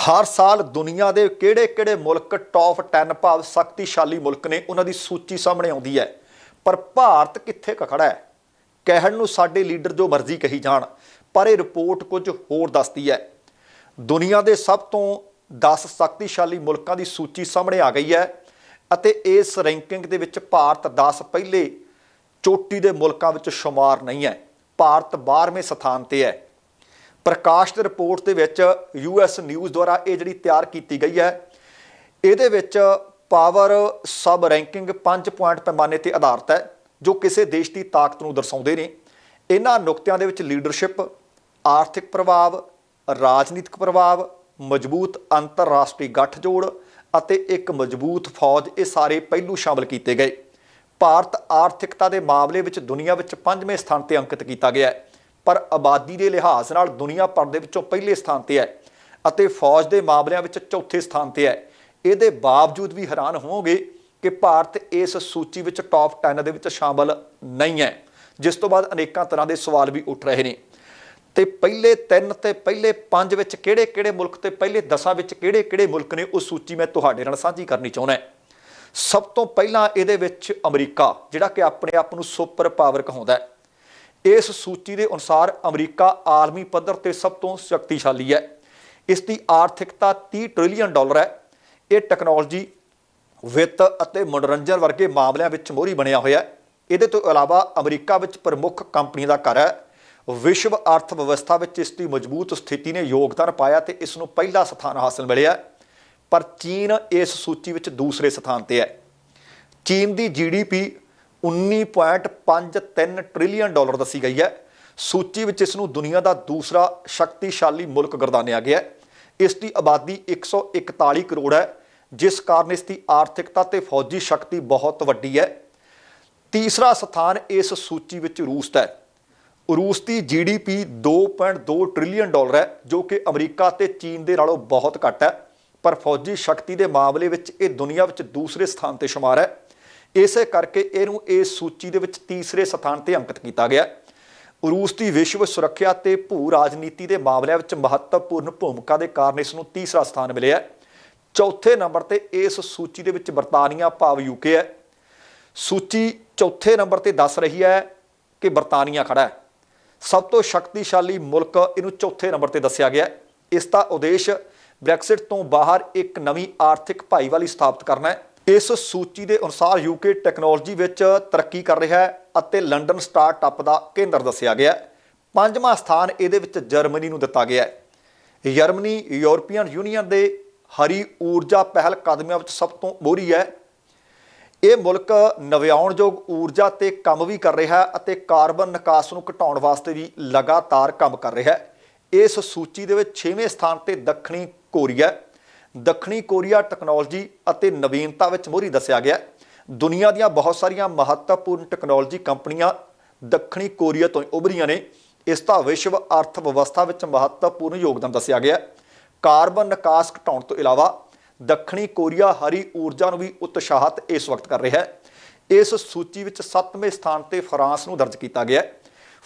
ਹਰ ਸਾਲ ਦੁਨੀਆ ਦੇ ਕਿਹੜੇ-ਕਿਹੜੇ ਮੁਲਕ ਟੌਪ 10 ਭਾਵ ਸ਼ਕਤੀਸ਼ਾਲੀ ਮੁਲਕ ਨੇ ਉਹਨਾਂ ਦੀ ਸੂਚੀ ਸਾਹਮਣੇ ਆਉਂਦੀ ਹੈ। ਪਰ ਭਾਰਤ ਕਿੱਥੇ ਕੁ ਖੜਾ ਹੈ? ਕਹਿਣ ਨੂੰ ਸਾਡੇ ਲੀਡਰ ਜੋ ਮਰਜ਼ੀ ਕਹੀ ਜਾਣ, ਪਰ ਇਹ ਰਿਪੋਰਟ ਕੁਝ ਹੋਰ ਦੱਸਦੀ ਹੈ। ਦੁਨੀਆ ਦੇ ਸਭ ਤੋਂ 10 ਸ਼ਕਤੀਸ਼ਾਲੀ ਮੁਲਕਾਂ ਦੀ ਸੂਚੀ ਸਾਹਮਣੇ ਆ ਗਈ ਹੈ ਅਤੇ ਇਸ ਰੈਂਕਿੰਗ ਦੇ ਵਿੱਚ ਭਾਰਤ 10 ਪਹਿਲੇ ਚੋਟੀ ਦੇ ਮੁਲਕਾਂ ਵਿੱਚ ਸ਼ੁਮਾਰ ਨਹੀਂ ਹੈ। ਭਾਰਤ 12ਵੇਂ ਸਥਾਨ ਤੇ ਹੈ। ਪ੍ਰਕਾਸ਼ ਦੀ ਰਿਪੋਰਟ ਦੇ ਵਿੱਚ ਯੂਐਸ ਨਿਊਜ਼ ਦੁਆਰਾ ਇਹ ਜਿਹੜੀ ਤਿਆਰ ਕੀਤੀ ਗਈ ਹੈ, ਇਹਦੇ ਵਿੱਚ ਪਾਵਰ ਸਬ ਰੈਂਕਿੰਗ 5 ਪੁਆਇੰਟ ਪੈਮਾਨੇ ਤੇ ਆਧਾਰਿਤ ਹੈ, ਜੋ ਕਿਸੇ ਦੇਸ਼ ਦੀ ਤਾਕਤ ਨੂੰ ਦਰਸਾਉਂਦੇ ਨੇ। ਇਹਨਾਂ ਨੁਕਤਿਆਂ ਦੇ ਵਿੱਚ ਲੀਡਰਸ਼ਿਪ, ਆਰਥਿਕ ਪ੍ਰਭਾਵ, ਰਾਜਨੀਤਿਕ ਪ੍ਰਭਾਵ, ਮਜ਼ਬੂਤ ਅੰਤਰਰਾਸ਼ਟਰੀ ਗੱਠਜੋੜ ਅਤੇ ਇੱਕ ਮਜ਼ਬੂਤ ਫੌਜ ਇਹ ਸਾਰੇ ਪਹਿਲੂ ਸ਼ਾਮਲ ਕੀਤੇ ਗਏ। ਭਾਰਤ ਆਰਥਿਕਤਾ ਦੇ ਮਾਮਲੇ ਵਿੱਚ ਦੁਨੀਆ ਵਿੱਚ ਪੰਜਵੇਂ ਸਥਾਨ ਤੇ ਅੰਕਿਤ ਕੀਤਾ ਗਿਆ ਹੈ। ਪਰ ਆਬਾਦੀ ਦੇ ਲਿਹਾਜ਼ ਨਾਲ ਦੁਨੀਆ ਭਰ ਦੇ ਵਿੱਚੋਂ ਪਹਿਲੇ ਸਥਾਨ ਤੇ ਹੈ ਅਤੇ ਫੌਜ ਦੇ ਮਾਮਲਿਆਂ ਵਿੱਚ ਚੌਥੇ ਸਥਾਨ ਤੇ ਹੈ। ਇਹਦੇ ਬਾਵਜੂਦ ਵੀ ਹੈਰਾਨ ਹੋਵੋਗੇ ਕਿ ਭਾਰਤ ਇਸ ਸੂਚੀ ਵਿੱਚ ਟੌਪ 10 ਦੇ ਵਿੱਚ ਸ਼ਾਮਲ ਨਹੀਂ ਹੈ, ਜਿਸ ਤੋਂ ਬਾਅਦ ਅਨੇਕਾਂ ਤਰ੍ਹਾਂ ਦੇ ਸਵਾਲ ਵੀ ਉੱਠ ਰਹੇ ਨੇ। ਤੇ ਪਹਿਲੇ 3 ਤੇ ਪਹਿਲੇ 5 ਵਿੱਚ ਕਿਹੜੇ-ਕਿਹੜੇ ਮੁਲਕ ਤੇ ਪਹਿਲੇ 10 ਵਿੱਚ ਕਿਹੜੇ-ਕਿਹੜੇ ਮੁਲਕ ਨੇ ਉਹ ਸੂਚੀ ਮੈਂ ਤੁਹਾਡੇ ਨਾਲ ਸਾਂਝੀ ਕਰਨੀ ਚਾਹੁੰਦਾ ਸਭ ਤੋਂ ਪਹਿਲਾਂ ਇਹਦੇ ਵਿੱਚ ਅਮਰੀਕਾ, ਜਿਹੜਾ ਕਿ ਆਪਣੇ ਆਪ ਨੂੰ ਸੁਪਰ ਪਾਵਰ ਕਹਾਉਂਦਾ ਹੈ। ਇਸ ਸੂਚੀ ਦੇ ਅਨੁਸਾਰ ਅਮਰੀਕਾ ਆਲਮੀ ਪੱਧਰ ਤੇ ਸਭ ਤੋਂ ਸ਼ਕਤੀਸ਼ਾਲੀ ਹੈ। ਇਸ ਦੀ ਆਰਥਿਕਤਾ 30 ਟ੍ਰਿਲੀਅਨ ਡਾਲਰ ਹੈ। ਇਹ ਟੈਕਨੋਲੋਜੀ ਵਿੱਤ ਅਤੇ ਮਨੋਰੰਜਨ ਵਰਗੇ ਮਾਮਲਿਆਂ ਵਿੱਚ ਮੋਹਰੀ ਬਣਿਆ ਹੋਇਆ ਹੈ। ਇਹਦੇ ਤੋਂ ਇਲਾਵਾ ਅਮਰੀਕਾ ਵਿੱਚ ਪ੍ਰਮੁੱਖ ਕੰਪਨੀਆਂ ਦਾ ਘਰ ਹੈ। ਵਿਸ਼ਵ ਅਰਥ ਵਿਵਸਥਾ ਵਿੱਚ ਇਸ ਦੀ ਮਜ਼ਬੂਤ ਸਥਿਤੀ ਨੇ ਯੋਗਦਾਨ ਪਾਇਆ ਤੇ ਇਸ ਨੂੰ ਪਹਿਲਾ ਸਥਾਨ ਹਾਸਲ ਮਿਲਿਆ ਪਰ ਚੀਨ ਇਸ ਸੂਚੀ ਵਿੱਚ ਦੂਸਰੇ ਸਥਾਨ ਤੇ ਹੈ। ਚੀਨ ਦੀ ਜੀਡੀਪੀ 19.53 ਟ੍ਰਿਲੀਅਨ ਡਾਲਰ ਦੱਸੀ ਗਈ ਹੈ। ਸੂਚੀ ਵਿੱਚ ਇਸ ਨੂੰ ਦੁਨੀਆ ਦਾ ਦੂਸਰਾ ਸ਼ਕਤੀਸ਼ਾਲੀ ਮੁਲਕ ਗਰਦਾਨਿਆ ਗਿਆ ਹੈ। ਇਸ ਦੀ ਆਬਾਦੀ 141 ਕਰੋੜ ਹੈ, ਜਿਸ ਕਾਰਨ ਇਸ ਦੀ ਆਰਥਿਕਤਾ ਤੇ ਫੌਜੀ ਸ਼ਕਤੀ ਬਹੁਤ ਵੱਡੀ ਹੈ। ਤੀਸਰਾ ਸਥਾਨ ਇਸ ਸੂਚੀ ਵਿੱਚ ਰੂਸ ਦਾ ਹੈ। ਰੂਸ ਦੀ ਜੀਡੀਪੀ 2.2 ਟ੍ਰਿਲੀਅਨ ਡਾਲਰ ਹੈ, ਜੋ ਕਿ ਅਮਰੀਕਾ ਤੇ ਚੀਨ ਦੇ ਨਾਲੋਂ ਬਹੁਤ ਘੱਟ ਹੈ। ਪਰ ਫੌਜੀ ਸ਼ਕਤੀ ਦੇ ਮਾਮਲੇ ਵਿੱਚ ਇਹ ਦੁਨੀਆ ਵਿੱਚ ਦੂਸਰੇ ਸਥਾਨ ਤੇ ਸ਼ੁਮਾਰ ਹੈ। ਇਸੇ ਕਰਕੇ ਇਹਨੂੰ ਇਸ ਸੂਚੀ ਦੇ ਵਿੱਚ ਤੀਸਰੇ ਸਥਾਨ ਤੇ ਅੰਕਿਤ ਕੀਤਾ ਗਿਆ। ਰੂਸ ਦੀ ਵਿਸ਼ਵ ਸੁਰੱਖਿਆ ਤੇ ਭੂ ਰਾਜਨੀਤੀ ਦੇ ਮਾਮਲਿਆਂ ਵਿੱਚ ਮਹੱਤਵਪੂਰਨ ਭੂਮਿਕਾ ਦੇ ਕਾਰਨ ਇਸ ਨੂੰ ਤੀਸਰਾ ਸਥਾਨ ਮਿਲਿਆ ਚੌਥੇ ਨੰਬਰ ਤੇ ਇਸ ਸੂਚੀ ਦੇ ਵਿੱਚ ਬਰਤਾਨੀਆ ਭਾਵ ਯੂਕੇ ਹੈ। ਸੂਚੀ ਚੌਥੇ ਨੰਬਰ ਤੇ ਦੱਸ ਰਹੀ ਹੈ ਕਿ ਬਰਤਾਨੀਆ ਖੜਾ ਹੈ। ਸਭ ਤੋਂ ਸ਼ਕਤੀਸ਼ਾਲੀ ਮੁਲਕ ਇਹਨੂੰ ਚੌਥੇ ਨੰਬਰ ਤੇ ਦੱਸਿਆ ਗਿਆ ਇਸ ਦਾ ਉਦੇਸ਼ ਬ੍ਰੈਕਸਿਟ ਤੋਂ ਬਾਹਰ ਇੱਕ ਨਵੀਂ ਆਰਥਿਕ ਭਾਈਵਾਲੀ ਸਥਾਪਿਤ ਕਰਨਾ ਹੈ। ਇਸ ਸੂਚੀ ਦੇ ਅਨੁਸਾਰ ਯੂਕੇ ਟੈਕਨੋਲੋਜੀ ਵਿੱਚ ਤਰੱਕੀ ਕਰ ਰਿਹਾ ਹੈ ਅਤੇ ਲੰਡਨ ਸਟਾਰਟਅਪ ਦਾ ਕੇਂਦਰ ਦੱਸਿਆ ਗਿਆ ਹੈ। ਪੰਜਵਾਂ ਸਥਾਨ ਇਹਦੇ ਵਿੱਚ ਜਰਮਨੀ ਨੂੰ ਦਿੱਤਾ ਗਿਆ ਹੈ। ਜਰਮਨੀ ਯੂਰਪੀਅਨ ਯੂਨੀਅਨ ਦੇ ਹਰੀ ਊਰਜਾ ਪਹਿਲ ਕਦਮੀਆਂ ਵਿੱਚ ਸਭ ਤੋਂ ਮੋਹਰੀ ਹੈ। ਇਹ ਮੁਲਕ ਨਵਿਆਉਣਯੋਗ ਊਰਜਾ ਤੇ ਕੰਮ ਵੀ ਕਰ ਰਿਹਾ ਹੈ ਅਤੇ ਕਾਰਬਨ ਨਿਕਾਸ ਨੂੰ ਘਟਾਉਣ ਵਾਸਤੇ ਵੀ ਲਗਾਤਾਰ ਕੰਮ ਕਰ ਰਿਹਾ ਹੈ। ਇਸ ਸੂਚੀ ਦੇ ਵਿੱਚ 6ਵੇਂ ਸਥਾਨ ਤੇ ਦੱਖਣੀ ਕੋਰੀਆ ਦੱਖਣੀ ਕੋਰੀਆ ਟੈਕਨੋਲੋਜੀ ਅਤੇ ਨਵੀਨਤਾ ਵਿੱਚ ਮੋਹਰੀ ਦੱਸਿਆ ਗਿਆ ਦੁਨੀਆ ਦੀਆਂ ਬਹੁਤ ਸਾਰੀਆਂ ਮਹੱਤਵਪੂਰਨ ਟੈਕਨੋਲੋਜੀ ਕੰਪਨੀਆਂ ਦੱਖਣੀ ਕੋਰੀਆ ਤੋਂ ਉਭਰੀਆਂ ਨੇ। ਇਸ ਦਾ ਵਿਸ਼ਵ ਅਰਥ ਵਿਵਸਥਾ ਵਿੱਚ ਮਹੱਤਵਪੂਰਨ ਯੋਗਦਾਨ ਦੱਸਿਆ ਗਿਆ ਕਾਰਬਨ ਨਿਕਾਸ ਘਟਾਉਣ ਤੋਂ ਇਲਾਵਾ ਦੱਖਣੀ ਕੋਰੀਆ ਹਰੀ ਊਰਜਾ ਨੂੰ ਵੀ ਉਤਸ਼ਾਹਤ ਇਸ ਵਕਤ ਕਰ ਰਿਹਾ ਹੈ। ਇਸ ਸੂਚੀ ਵਿੱਚ 7ਵੇਂ ਸਥਾਨ ਤੇ ਫਰਾਂਸ ਨੂੰ ਦਰਜ ਕੀਤਾ ਗਿਆ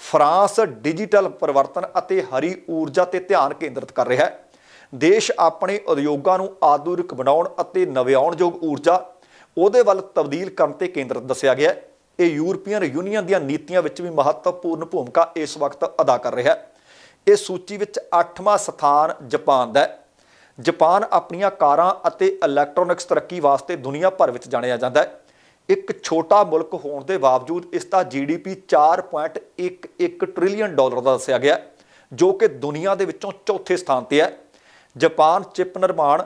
ਫਰਾਂਸ ਡਿਜੀਟਲ ਪਰਿਵਰਤਨ ਅਤੇ ਹਰੀ ਊਰਜਾ ਤੇ ਧਿਆਨ ਕੇਂਦਰਿਤ ਕਰ ਰਿਹਾ ਹੈ। ਦੇਸ਼ ਆਪਣੇ ਉਦਯੋਗਾਂ ਨੂੰ ਆਧੁਨਿਕ ਬਣਾਉਣ ਅਤੇ ਨਵਿਆਉਣਯੋਗ ਊਰਜਾ, ਉਹਦੇ ਵੱਲ ਤਬਦੀਲ ਕਰਨ ਤੇ ਕੇਂਦਰਿਤ ਦੱਸਿਆ ਗਿਆ ਹੈ। ਇਹ ਯੂਰਪੀਅਨ ਯੂਨੀਅਨ ਦੀਆਂ ਨੀਤੀਆਂ ਵਿੱਚ ਵੀ ਮਹੱਤਵਪੂਰਨ ਭੂਮਿਕਾ ਇਸ ਵਕਤ ਅਦਾ ਕਰ ਰਿਹਾ ਹੈ। ਇਸ ਸੂਚੀ ਵਿੱਚ 8ਵਾਂ ਸਥਾਨ ਜਾਪਾਨ ਦਾ ਹੈ। ਜਾਪਾਨ ਆਪਣੀਆਂ ਕਾਰਾਂ ਅਤੇ ਇਲੈਕਟ੍ਰੋਨਿਕਸ ਤਰੱਕੀ ਵਾਸਤੇ ਦੁਨੀਆ ਭਰ ਵਿੱਚ ਜਾਣਿਆ ਜਾਂਦਾ ਹੈ। ਇੱਕ ਛੋਟਾ ਮੁਲਕ ਹੋਣ ਦੇ ਬਾਵਜੂਦ ਇਸ ਦਾ ਜੀਡੀਪੀ 4.11 ਟ੍ਰਿਲੀਅਨ ਡਾਲਰ ਦਾ ਦੱਸਿਆ ਗਿਆ ਜੋ ਕਿ ਦੁਨੀਆ ਦੇ ਵਿੱਚੋਂ ਚੌਥੇ ਸਥਾਨ ਤੇ ਹੈ। ਜਾਪਾਨ ਚਿਪ ਨਿਰਮਾਣ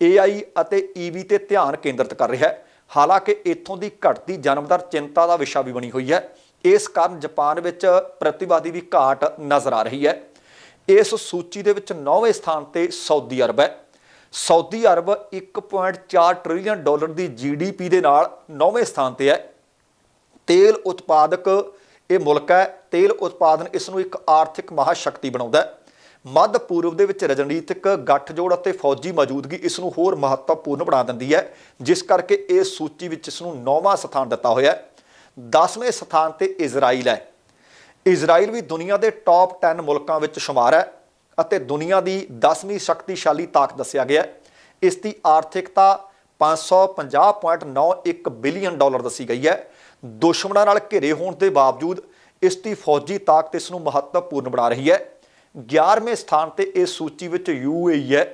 AI ਅਤੇ EV ਤੇ ਧਿਆਨ ਕੇਂਦਰਿਤ ਕਰ ਰਿਹਾ ਹੈ। ਹਾਲਾਂਕਿ ਇੱਥੋਂ ਦੀ ਘਟਦੀ ਜਨਮਦਰ ਚਿੰਤਾ ਦਾ ਵਿਸ਼ਾ ਵੀ ਬਣੀ ਹੋਈ ਹੈ। ਇਸ ਕਾਰਨ ਜਾਪਾਨ ਵਿੱਚ ਪ੍ਰਤੀਵਾਦੀ ਦੀ ਘਾਟ ਨਜ਼ਰ ਆ ਰਹੀ ਹੈ। ਇਸ ਸੂਚੀ ਦੇ ਵਿੱਚ 9ਵੇਂ ਸਥਾਨ ਤੇ ਸਾਊਦੀ ਅਰਬ ਹੈ। ਸਾਊਦੀ ਅਰਬ 1.4 ਟ੍ਰਿਲੀਅਨ ਡਾਲਰ ਦੀ ਜੀਡੀਪੀ ਦੇ ਨਾਲ 9ਵੇਂ ਸਥਾਨ ਤੇ ਹੈ। ਤੇਲ ਉਤਪਾਦਕ ਇਹ ਮੁਲਕ ਹੈ। ਤੇਲ ਉਤਪਾਦਨ ਇਸ ਨੂੰ ਇੱਕ ਆਰਥਿਕ ਮਹਾਸ਼ਕਤੀ ਬਣਾਉਂਦਾ ਹੈ। ਮੱਧ ਪੂਰਬ ਦੇ ਵਿੱਚ ਰਜਨੀਤਿਕ ਗੱਠਜੋੜ ਅਤੇ ਫੌਜੀ ਮੌਜੂਦਗੀ ਇਸ ਨੂੰ ਹੋਰ ਮਹੱਤਵਪੂਰਨ ਬਣਾ ਦਿੰਦੀ ਹੈ, ਜਿਸ ਕਰਕੇ ਇਸ ਸੂਚੀ ਵਿੱਚ ਇਸ ਨੂੰ 9ਵਾਂ ਸਥਾਨ ਦਿੱਤਾ ਹੋਇਆ ਹੈ। 10ਵੇਂ ਸਥਾਨ ਤੇ ਇਜ਼ਰਾਈਲ ਹੈ। ਇਜ਼ਰਾਈਲ ਵੀ ਦੁਨੀਆ ਦੇ ਟੌਪ 10 ਮੁਲਕਾਂ ਵਿੱਚ ਸ਼ੁਮਾਰ ਹੈ ਅਤੇ ਦੁਨੀਆ ਦੀ 10ਵੀਂ ਸ਼ਕਤੀਸ਼ਾਲੀ ਤਾਕਤ ਦੱਸਿਆ ਗਿਆ ਹੈ। ਇਸ ਦੀ ਆਰਥਿਕਤਾ 550.91 ਬਿਲੀਅਨ ਡਾਲਰ ਦੱਸੀ ਗਈ ਹੈ। ਦੁਸ਼ਮਣਾਂ ਨਾਲ ਘਿਰੇ ਹੋਣ ਦੇ ਬਾਵਜੂਦ ਇਸ ਦੀ ਫੌਜੀ ਤਾਕਤ ਇਸ ਨੂੰ ਮਹੱਤਵਪੂਰਨ ਬਣਾ ਰਹੀ ਹੈ। 11ਵੇਂ ਸਥਾਨ ਤੇ ਇਸ ਸੂਚੀ ਵਿੱਚ ਯੂਏਈ ਹੈ।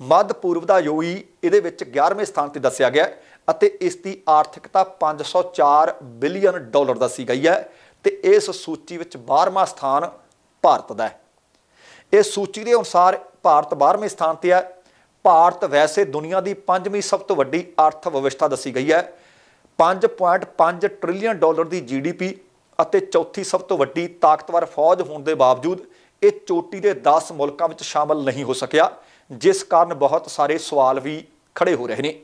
ਮੱਧ ਪੂਰਬ ਦਾ ਯੂਈ ਇਹਦੇ ਵਿੱਚ 11ਵੇਂ ਸਥਾਨ ਤੇ ਦੱਸਿਆ ਗਿਆ ਅਤੇ ਇਸ ਦੀ ਆਰਥਿਕਤਾ 504 ਬਿਲੀਅਨ ਡਾਲਰ ਦੱਸੀ ਗਈ ਹੈ ਤੇ ਇਸ ਸੂਚੀ ਵਿੱਚ 12ਵਾਂ ਸਥਾਨ ਭਾਰਤ ਦਾ ਹੈ। ਇਸ ਸੂਚੀ ਦੇ ਅਨੁਸਾਰ ਭਾਰਤ 12ਵੇਂ ਸਥਾਨ ਤੇ ਹੈ। ਭਾਰਤ ਵੈਸੇ ਦੁਨੀਆ ਦੀ ਪੰਜਵੀਂ ਸਭ ਤੋਂ ਵੱਡੀ ਅਰਥ ਵਿਵਸਥਾ ਦੱਸੀ ਗਈ ਹੈ। 5.5 ਟ੍ਰਿਲੀਅਨ ਡਾਲਰ ਦੀ ਜੀਡੀਪੀ ਅਤੇ ਚੌਥੀ ਸਭ ਤੋਂ ਵੱਡੀ ਤਾਕਤਵਰ ਫੌਜ ਹੋਣ ਦੇ ਬਾਵਜੂਦ ਇਹ ਚੋਟੀ ਦੇ 10 ਮੁਲਕਾਂ ਵਿੱਚ ਸ਼ਾਮਲ ਨਹੀਂ ਹੋ ਸਕਿਆ, ਜਿਸ ਕਾਰਨ ਬਹੁਤ ਸਾਰੇ ਸਵਾਲ ਵੀ ਖੜੇ ਹੋ ਰਹੇ ਨੇ।